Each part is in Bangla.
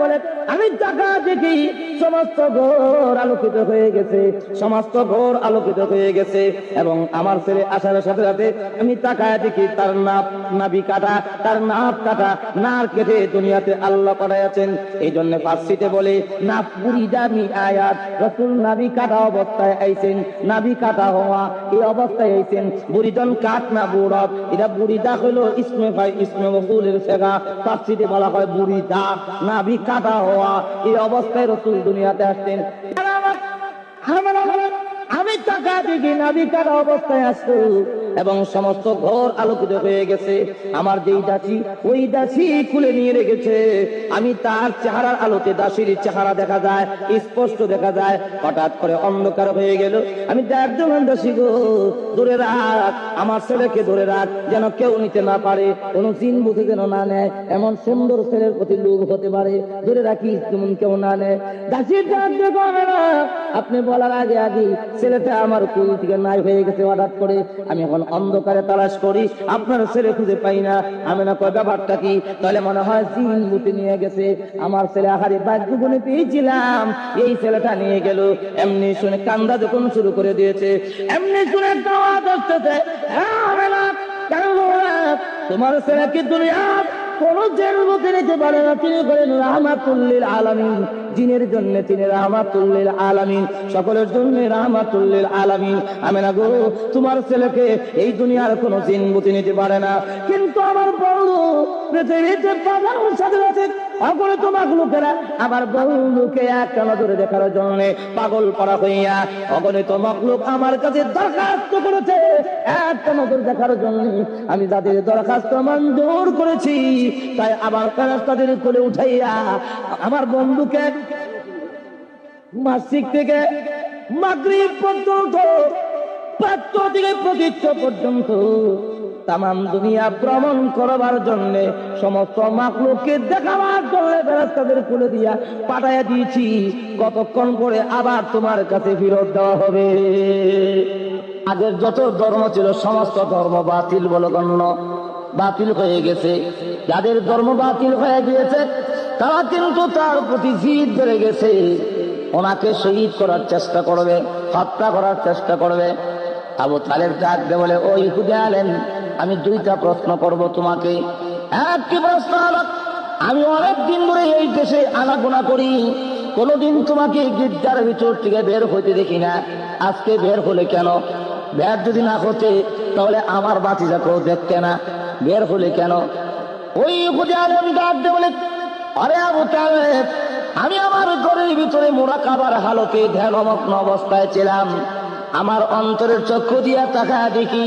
পরে আমি টাকা দেখি, সমস্ত ঘোর আলোকিত হয়ে গেছে, সমস্ত ঘোর আলোকিত হয়ে গেছে, এবং আমার ছেলে আসার সাথে সাথে আমি টাকায় দেখি, তার নাপ নাবি কাটা, তার নাপ কাটা নার কেটে দুনিয়াতে আল্লাহ পাঠাইয়াছেন এই জন্য ফার্সিতে বলে নাপ বুড়ি দামি আয়াত, রসুল নাবি কাটা অবস্থায় আইছেন নাবি কাটা হওয়া এই অবস্থায় আইছেন, বুড়িজন কাট না বুড়ব এটা বুড়ি দা হইল ইসমে ভাই ইসমে বকুলের সেগা তাফসিরে বলা হয় বুড়ি দা। নাভি কাটা হওয়া, এই অবস্থায় রসুল দুনিয়াতে আমার- আমি টাকা দিকে নাভি কাটা অবস্থায় আসতো। এবং সমস্ত ঘর আলোকিত হয়ে গেছে। আমার যেই দাসী ওই দাসী খুলে নিয়ে রেখেছে। আমি তার চেহারার আলোতে দাসীর চেহারা দেখা যায়, স্পষ্ট দেখা যায়। হঠাৎ করে অন্ধকার হয়ে গেল। আমি দিলাম দাসী গো ধরে রাখ। আমার ছেলেকে ধরে রাখ, যেন কেউ নিতে না পারে, কোনো চিন বুঝে যেন না নেয়। এমন সুন্দর ছেলের প্রতি লোভ হতে পারে। ধরে রাখি যেমন কেউ না নেয়। দাসীর দেখো আপনি বলার আগে আগে ছেলেটা আমার কুল থেকে নাই হয়ে গেছে হঠাৎ করে। আমি এখন অন্ধকারে তালাশ করি, আপনার ছেলে খুঁজে পাই না। আমি না কয়, ব্যাপারটা কি? তাহলে মনে হয় জিন বুতে নিয়ে গেছে। আমার ছেলে আহারে ভাগ্য গুনে পেয়েছিলাম এই ছেলেটা নিয়ে গেল। এমনি শুনে কান্দা যখন শুরু করে দিয়েছে। এমনি শুনে দাওয়া আসতেছে। হ্যাঁ? তোমার ছেলেকে দুনিয়া কোন জেল মধ্যে নিতে পারে না? তিনি করেন রাহমাতুল্লিল আলামিন। জিনের জন্য তিনি রাহমাতুল্লিল আলামিন। সকলের জন্য রাহমাতুল্লিল আলামিন। আমি না গো, তোমার ছেলেকে এই দুনিয়ার কোনো জিন বুঝে নিতে পারে না। কিন্তু আমার বন্ধু পৃথিবীতে বাবার সাথে আছে অগণে তোমার লোকেরা, আমার বন্ধুকে একটা নজরে দেখার জন্য পাগল করা হইয়া, অগণিত মকলুক আমার কাছে দরখাস্ত করেছে। একটা নজর দেখার জন্য আমি তাদের দরখাস্ত মঞ্জুর করেছি। তাই আবার তাদের কোলে উঠাইয়া আমার বন্ধুকে মাসিক থেকে মাগরিব পর্যন্ত প্রাচ্য থেকে প্রতীচ্য পর্যন্ত তাম দুনিয়া ভ্রমণ করবার জন্য সমস্ত মাকলুককে দেখাবার জন্য বেরাস্তাদের খুলে দিয়া পাঠাইয়া দিয়েছি। কতক্ষণ করে আবার তোমার কাছে ফেরত দেওয়া হবে? আগের যত ধর্ম ছিল, সমস্ত ধর্ম বাতিল বলে গণ্য। বাতিল হয়ে গেছে। যাদের ধর্ম বাতিল হয়ে গিয়েছে, তারা কিন্তু তার প্রতি জিদ ধরে গেছে। ওনাকে শহীদ করার চেষ্টা করবে, হত্যা করার চেষ্টা করবে। আবু তালের ডাক দে বলে ওই খুঁজে আলেন আমি দুইটা প্রশ্ন করব তোমাকে। একটি প্রশ্ন আমি অনেক দিন ধরে এই দেশে আনাগোনা করি, কোনোদিন তোমাকে গির্জার ভিতর থেকে বের হইতে দেখি না। আজকে বের হলে কেন? বের যদি না হতে, তাহলে আমার বাতিজাকেও দেখতে না। বের হলে কেন? ওই বলে, আরে আবু তালেব আমি আমার ঘরের ভিতরে মোড়া কাবার হালতে ধ্যানমগ্ন অবস্থায় ছিলাম। আমার অন্তরের চক্ষু দিয়া তাকা দেখি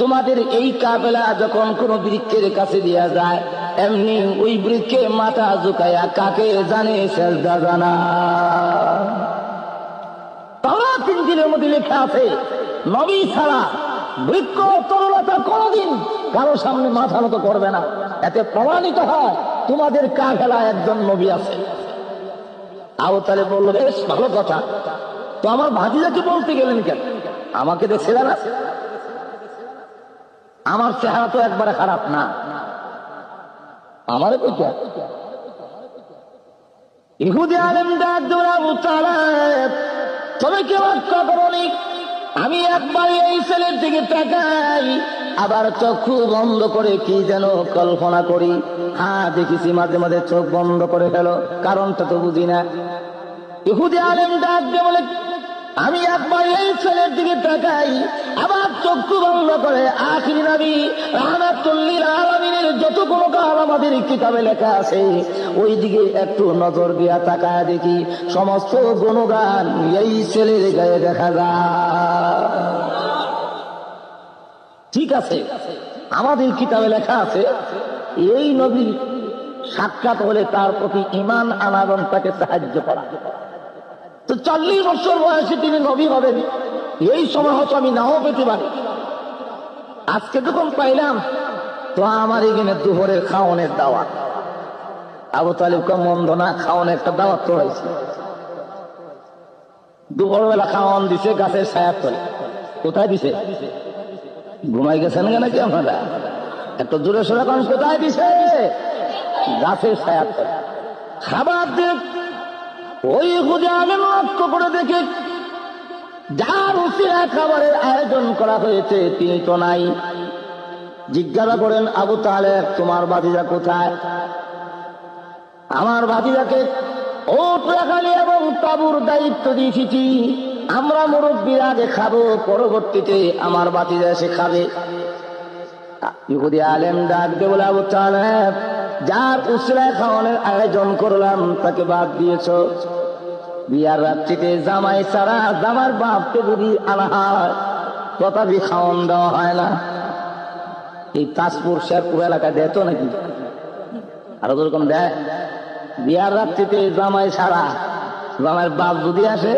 তোমাদের এই কাবেলা যখন কোন বৃক্ষের কাছে দিয়া যায়, এমনি ওই বৃক্ষে মাথা ঝুঁকাইয়া কাকে জানে সেজদা জানা। তারা তিন দিনের মধ্যে লেখা আছে, নবী ছাড়া বৃক্ষ তরলতা কোনদিন কারও সামনে মাথা মতো করবে না। এতে প্রমাণিত হয়, তোমাদের কাফেলা একজন নবী আছে। আবু তালে বলল, বেশ, ভালো কথা। তো আমার ভাতিজাকে বলতে গেলেন কেন? আমাকে দেখছে না আমার চেহারা তো একবারে খারাপ না। আমারে কইটা ইহুদি আলেম ডাক আবু তবে কেউ করনি আমি একবার এই ছেলের দিকে তাকাই। আবার চক্ষু বন্ধ করে কি যেন কল্পনা করি। হ্যাঁ দেখেছি মাঝে মাঝে চোখ বন্ধ করে গেল কারণটা তো বুঝি না। ইহুদি আলেম ডাক দিয়ে বলে, আমি একবার এই ছেলের দিকে তাকাই, আবার চক্ষু বন্ধ করে। আখির নবী, রাহমাতুল্লিল আলামিনের যত কোনো কাল আমাদের কিতাবে লেখা আছে ওই দিকে একটু নজর দিয়া তাকায় দেখি, সমস্ত গুণগান এই ছেলের গায়ে দেখা যায়। ঠিক আছে, আমাদের কিতাবে লেখা আছে, এই নবীর সাক্ষাৎ হলে তার প্রতি ইমান আনাগন তাকে সাহায্য করা। তো চল্লিশ বছর বয়সে তিনি নবী হবেন, এই সময় হয়তো আমি নাও পেতে পারি। আজকে যখন পাইলাম, তো আমার এখানে দুপুরের খাওয়ানের দাওয়াত। আবু তালিবকে মন্দ না খাওয়ানোর একটা দাওয়াত তো হয়েছে। দুপুরবেলা খাওয়ান দিছে, গাছের ছায়া তলে। কোথায় দিছে? ঘুমাই গেছেন নাকি আপনারা? এত দূরে সোরে কোন কোথায় দিছে? গাছের ছায়া খাবার দিক, ওই খুঁজে আমি লক্ষ্য করে দেখি, যার উচিরা খাবারের আয়োজন করা হয়েছে, তিনি তো নাই। জিজ্ঞাসা করেন, আবু তাহলে তোমার বাতিজা কোথায়? আমার বাতিজাকে রাখালি এবং তাবুর দায়িত্ব দিয়েছি আমরা মুরব্বীর আগে খাব, পরবর্তীতে আমার বাতিজা এসে খাবে। আলেম ডাকতে বলে, আবু যার উসরা খাওয়ানোর আয়োজন করলাম, তাকে বাদ দিয়েছ। বিয়ার রাত্রিতে জামাই সারা জামার বাপকে যদি আনা হয়, তথাপি খাওয়ান দেওয়া হয় না। এই তাজপুর, শেরপুর এলাকায় দেয় তো নাকি? আরও যেরকম দেয়? বিয়ার রাত্রিতে জামাই সারা জামাইয়ের বাপ যদি আসে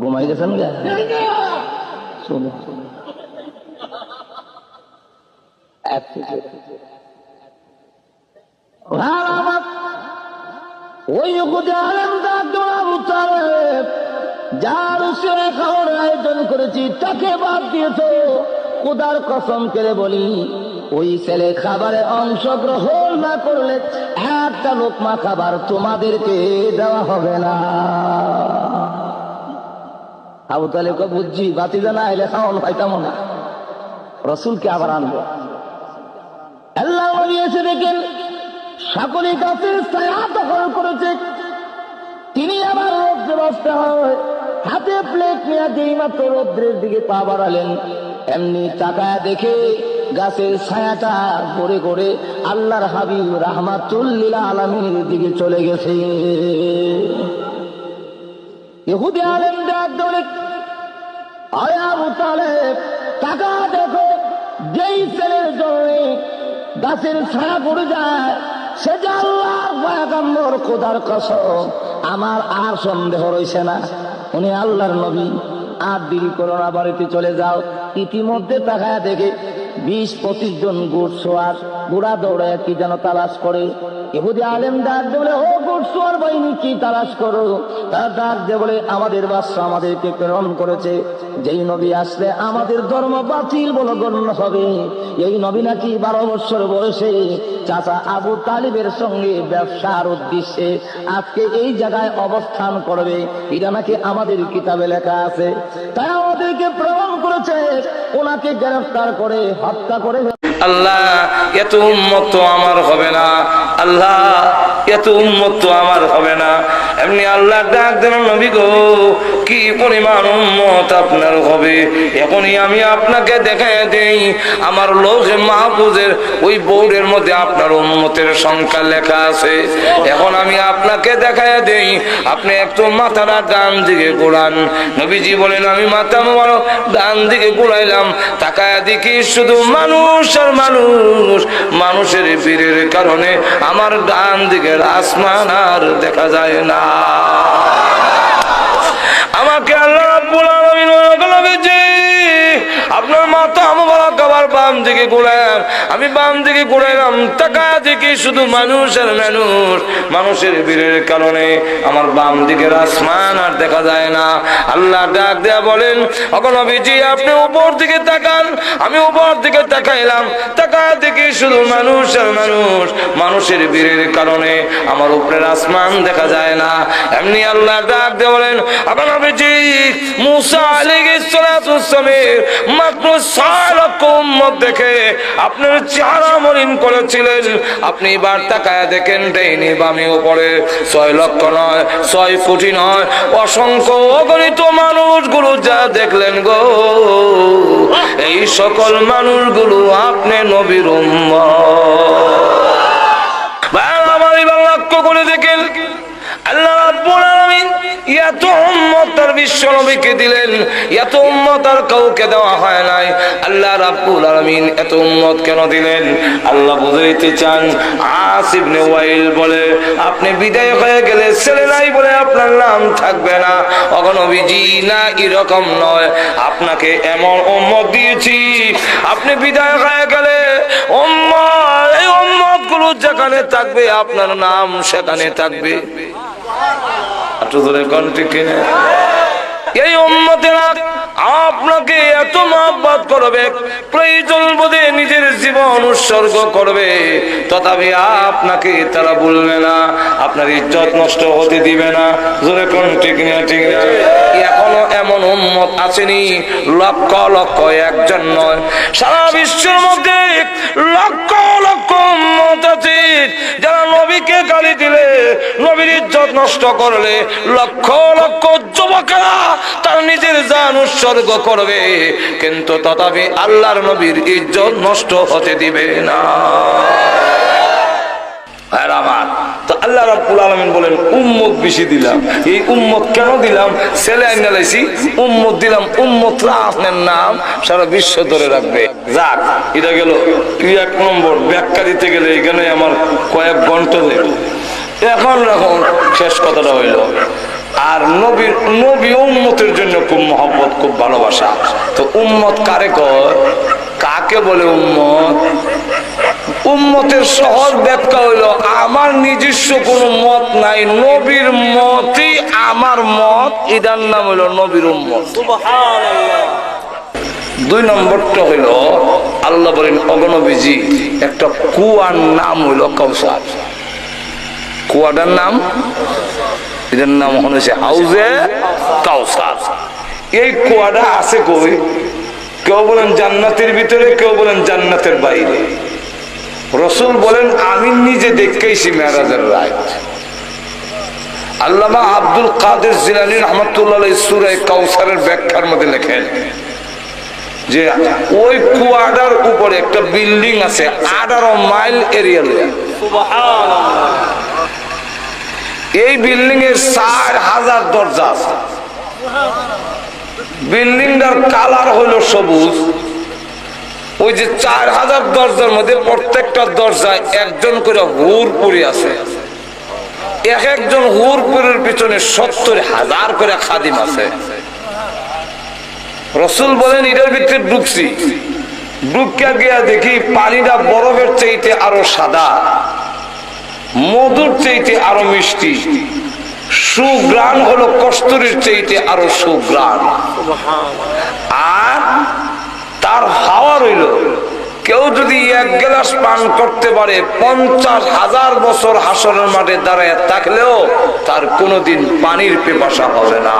ঘুমাই গেছেন যার উসরে খাওয়ার আয়োজন করেছি, তাকে বাদ দিয়েছ। খুদার কসম করে বলি, ওই ছেলে খাবারে অংশগ্রহণ না করলে একটা লোকমা খাবার তোমাদেরকে দেওয়া হবে না। আবু তালেবকে বুঝছি বাতি জানা এলে খাওয়ানো পাইতাম না। রসুলকে আবার আনব। আল্লাহ এসে দেখেন সকলে গাছের দখল করেছে। তিনি আবার রৌদ্রে বসতে হয়। হাতে প্লেট নিয়ে যেই মাত্র রৌদ্রের দিকে পা বাড়ালেন, এমনি তাকায় দেখে গাছের ছায়াটা করে করে আল্লাহর হাবিব রাহমাতুল্লিল আলমীর দিকে চলে গেছে। ইহুদি আলেম ডাক দৌড়ে আয় আবু তালেব টাকা দেখো, যেই ছেলের জন্য গাছের ছায়া পড়ে যায়, সে যে আল্লাহর পয়গম্বর, খোদার কসম, আমার আর সন্দেহ রয়েছে না। উনি আল্লাহর নবী, আর দেরি করো না, বাড়িতে চলে যাও। ইতিমধ্যে তাকায় দেখে বিশ পঁচিশ জন গুড় সোয়ার বুড়া কি যেন তালাশ করে? এহুদি আলেম ডাক বলে, ও গুড় সোয়ার বাহিনী, কি তালাশ করো? তার ডাক দিয়ে বলে, আমাদের বাদশা আমাদেরকে প্রেরণ করেছে। যেই নবী আসলে আমাদের ধর্ম বাতিল বলে গণ্য হবে। এই নবী নাকি বারো বছর বয়সে চাচা আবু তালিবের সঙ্গে ব্যবসার উদ্দেশ্যে আজকে এই জায়গায় অবস্থান করবে। এটা নাকি আমাদের কিতাবে লেখা আছে। তাই আমাদেরকে প্রমাণ করেছে ওনাকে গ্রেফতার করে হত্যা করে আল্লাহ, এত উন্মত্ত তো আমার হবে না। আল্লাহ, এত উম্মত তো আমার হবে না। এমনি আল্লাহ ডাক দেন, নবী গো, কি পরিমাণ উম্মত আপনার হবে? এখনই আমি আপনাকে দেখাই দেই, আমার লোহে মাহফুজের ওই বোর্ডের মধ্যে আপনার উন্মতের সংখ্যা লেখা আছে। এখন আমি আপনাকে দেখাই দেই, আপনি একটু মাথাটা ডান দিকে ঘোরান। নবীজি বলেন, আমি মাথা মোবারক ডান দিকে ঘুরাইলাম, তাকায় দেখি শুধু মানুষ আর মানুষ। মানুষের ভিড়ের কারণে আমার ডান দিকের আসমান আর দেখা যায় না। আমাকে আল্লাহ রাব্বুল আলামিন আপনার বাম দিকে মানুষের কারণে আমার আসমান আর দেখা যায় না। আল্লাহ ডাক দেয়া বলেন আপনি উপর দিকে তাকান। আমি উপর দিকে তাকাইলাম দেখি শুধু মানুষ আর মানুষ। মানুষের ভিড়ের কারণে আমার উপরের আসমান দেখা যায় না। এমনি আল্লাহ ডাক দিয়ে বলেন নবীজি, মুসা সালাতু মাত্র ছয় লক্ষ দেখে আপনার চেহারা মলিন করেছিলেন। আপনি এবার তাকায় দেখেন দেয়নি বামি উপরে। ছয় লক্ষ নয়, ছয় কোটি নয়। অসংখ্য অগণিত মানুষগুলো যা দেখলেন গো। এই সকল মানুষগুলো আপনি নবীর আমার এবার লক্ষ্য করে দেখেন। আল্লাহ আলামিন এত উম্মত তার বিশ্ব নবীকে দিলেন, এত উম্মত আর কাউকে দেওয়া হয় নাই। আল্লাহ রাব্বুল আলামিন এত উম্মত কেন দিলেন? আল্লাহ বুঝাইতে চান আসিবনে ওয়াইল বলে, আপনি বিদায় হয়ে গেলে ছেলে নাই বলে আপনার নাম থাকবে না। অগনবীজি না এরকম নয়, আপনাকে এমন উম্মত দিয়েছি। আপনি বিদায় হয়ে গেলে উম্মত, এই উম্মতগুলো যেখানে থাকবে, আপনার নাম সেখানে থাকবে। এই আপনাকে এত মহব্বত করবে, প্রয়োজন বোধে নিজের জীবন উৎসর্গ করবে। তথাপি আপনাকে তারা বলবে না, আপনার ইজ্জত নষ্ট হতে দিবে না। জোরে কোন ঠিক না ঠিক না উম্মত আসেনি, লক্ষ লক্ষ একজন নয়। সারা বিশ্বের মধ্যে লক্ষ লক্ষ উম্মত আছে যারা নবীকে গালি দিলে, নবীর ইজ্জত নষ্ট করলে, লক্ষ লক্ষ যুবকেরা তার নিজের জান উৎসর্গ করবে। কিন্তু তথাপি আল্লাহর নবীর ইজ্জত নষ্ট হতে দিবে না। আল্লাহ রাব্বুল আলামিন বলেন, উম্মত বেশি দিলাম। এই উম্মত কেন দিলাম? ছেলে আইনা লাইছি, উম্মত দিলাম, উম্মত আপনার নাম সারা বিশ্ব ধরে রাখবে। যাক, এটা গেল তুই এক নম্বর ব্যাখ্যা দিতে গেলে এখানে আমার কয়েক ঘণ্টা দেব এখন এখন শেষ কথাটা হইল, আর নবীর, নবী উম্মতের জন্য খুব মহব্বত, খুব ভালোবাসা। তো উম্মত কারে কর কাকে বলে উম্মত? উম্মতের সহজ ব্যাখ্যা হইল, আমার নিজস্ব কোনো মত নাই, নবীর মতই আমার মত এটার নাম হইল নবীর উম্মত। দুই নম্বরটা হইল, আল্লাহ বলেন অগণবীজি একটা কুয়ার নাম হইল কৌসার কুয়াটার নাম? এটার নাম হয়েছে হাউজে কাউসার। এই কুয়াটা আছে কই? কেউ বলেন জান্নাতের ভিতরে, কেউ বলেন জান্নাতের বাইরে। রসুল বলেন আমি নিজে দেখেছি মেয়ারাজের রায়। আল্লামা আব্দুল কাদের জিলানি রহমতুল্লাহ সুরাই কাউসারের ব্যাখ্যার মধ্যে লেখেন যে ওই কুয়াডার উপরে একটা বিল্ডিং আছে আঠারো মাইল এরিয়া এই বিল্ডিং এর চার হাজার দরজা আছে। বিল্ডিংটার কালার হলো সবুজ। ওই যে চার হাজার দরজার মধ্যে প্রত্যেকটা দরজায় একজন করে হুর পুরি আছে। এক একজন হুর পুরের পিছনে সত্তর হাজার করে খাদিম আছে। রসুল বলেন, এটার ভিতরে ঢুকছি ঢুকিয়া গিয়া দেখি পানিটা বরফের চাইতে আরও সাদা, মধুর চাইতে আরও মিষ্টি। সুগ্রাণ হলো কস্তুরীর চাইতে আরও সুগ্রাণ তার হাওয়া রইল কেউ যদি এক গ্লাস পান করতে পারে পঞ্চাশ হাজার বছর হাসরের মাঠে দাঁড়ায় থাকলেও তার কোনোদিন পানির পেপাসা হবে না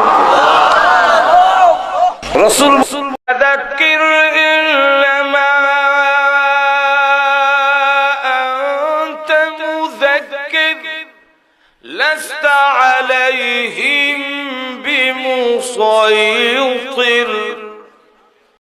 রসুল فذكر إنما أنت مذكر لست عليهم بمصير